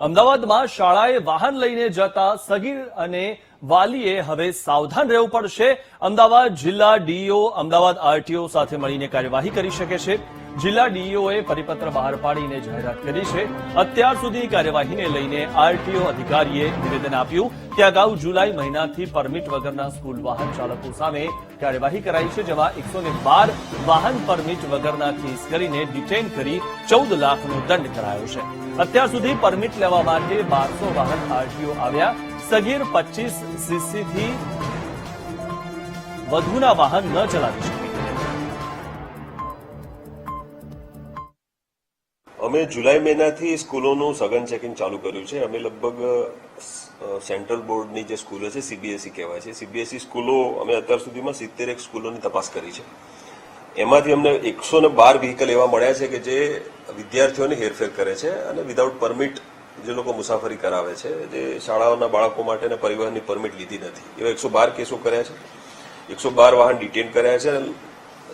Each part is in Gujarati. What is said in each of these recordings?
અમદાવાદમાં શાળાએ વાહન લઈને જતા સગીર અને વાલીએ હવે સાવધાન રહેવું પડશે. અમદાવાદ જિલ્લા ડીઓ, અમદાવાદ આરટીઓ સાથે મળીને કાર્યવાહી કરી શકે છે. જિલ્લા ડીઈઓએ પરિપત્ર બહાર પાડીને જાહેરાત કરી છે. અત્યાર સુધી કાર્યવાહીને લઈને આરટીઓ અધિકારીએ નિવેદન આપ્યું. કે અગાઉ જુલાઈ મહિનાથી પરમિટ વગરના સ્કૂલ વાહન ચાલકો સામે કાર્યવાહી કરાઈ છે, જેમાં એકસો બાર વાહન પરમિટ વગરના કેસ કરીને ડિટેન કરી ચૌદ લાખનો દંડ કરાયો છે. અત્યાર સુધી પરમિટ લેવા માટે બારસો વાહન આરટીઓ આવ્યા. સગીર પચીસ સીસીથી વધુના વાહન ન ચલાવી અમે જુલાઈ મહિનાથી સ્કૂલોનું સઘન ચેકિંગ ચાલુ કર્યું છે. અમે લગભગ સેન્ટ્રલ બોર્ડની જે સ્કૂલો છે સીબીએસઈ કહેવાય છે. સીબીએસઈ સ્કૂલો અમે અત્યાર સુધીમાં સિત્તેર એક સ્કૂલોની તપાસ કરી છે. એમાંથી અમને એકસો ને બાર વ્હીકલ એવા મળ્યા છે કે જે વિદ્યાર્થીઓને હેરફેર કરે છે અને વિધાઉટ પરમિટ જે લોકો મુસાફરી કરાવે છે, જે શાળાઓના બાળકો માટે પરિવહનની પરમિટ લીધી નથી. એવા એકસો બાર કેસો કર્યા છે. એકસો બાર વાહન ડિટેન કર્યા છે.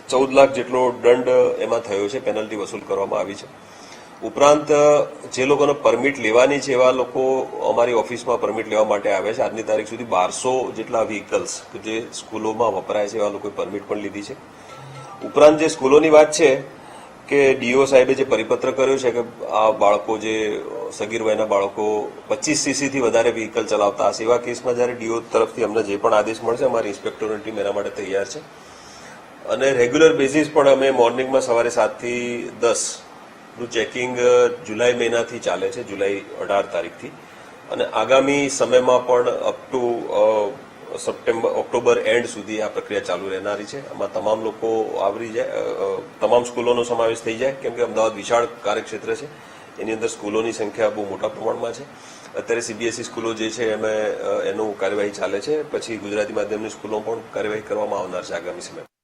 ચૌદ લાખ જેટલો દંડ એમાં થયો છે પેનલ્ટી વસૂલ કરવામાં આવી છે. ઉપરાંત, જે લોકોને પરમિટ લેવાની છે એવા લોકો અમારી ઓફિસમાં પરમિટ લેવા માટે આવે છે. આજની તારીખ સુધી બારસો જેટલા વ્હીકલ્સ કે જે સ્કૂલોમાં વપરાય છે એવા લોકોએ પરમિટ પણ લીધી છે. ઉપરાંત, જે સ્કૂલોની વાત છે કે ડીઓ સાહેબે જે પરિપત્ર કર્યો છે કે આ બાળકો જે, સગીર વયના બાળકો પચીસ સીસીથી વધારે વ્હીકલ ચલાવતા હશે, એવા કેસમાં જ્યારે ડીઓ તરફથી અમને જે પણ આદેશ મળશે, અમારી ઇન્સ્પેક્ટરની ટીમ એના માટે તૈયાર છે. અને રેગ્યુલર બેઝિસ પણ અમે મોર્નિંગમાં સવારે સાતથી દસ નું ચેકિંગ જુલાઈ મહિનાથી ચાલે છે, જુલાઈ અઢાર તારીખથી. અને આગામી સમયમાં પણ up to September, October end સુધી આ પ્રક્રિયા ચાલુ રહેનારી છે. આમાં તમામ લોકો આવરી જાય તમામ સ્કૂલોનો સમાવેશ થઈ જાય, કેમ કે અમદાવાદ વિશાળ કાર્યક્ષેત્ર છે. એની અંદર સ્કૂલોની સંખ્યા બહુ મોટા પ્રમાણમાં છે. અત્યારે સીબીએસઈ સ્કૂલો જે છે, એમાં એનું કાર્યવાહી ચાલે છે. પછી ગુજરાતી માધ્યમની સ્કૂલો પણ કાર્યવાહી કરવામાં આવનાર છે આગામી સમય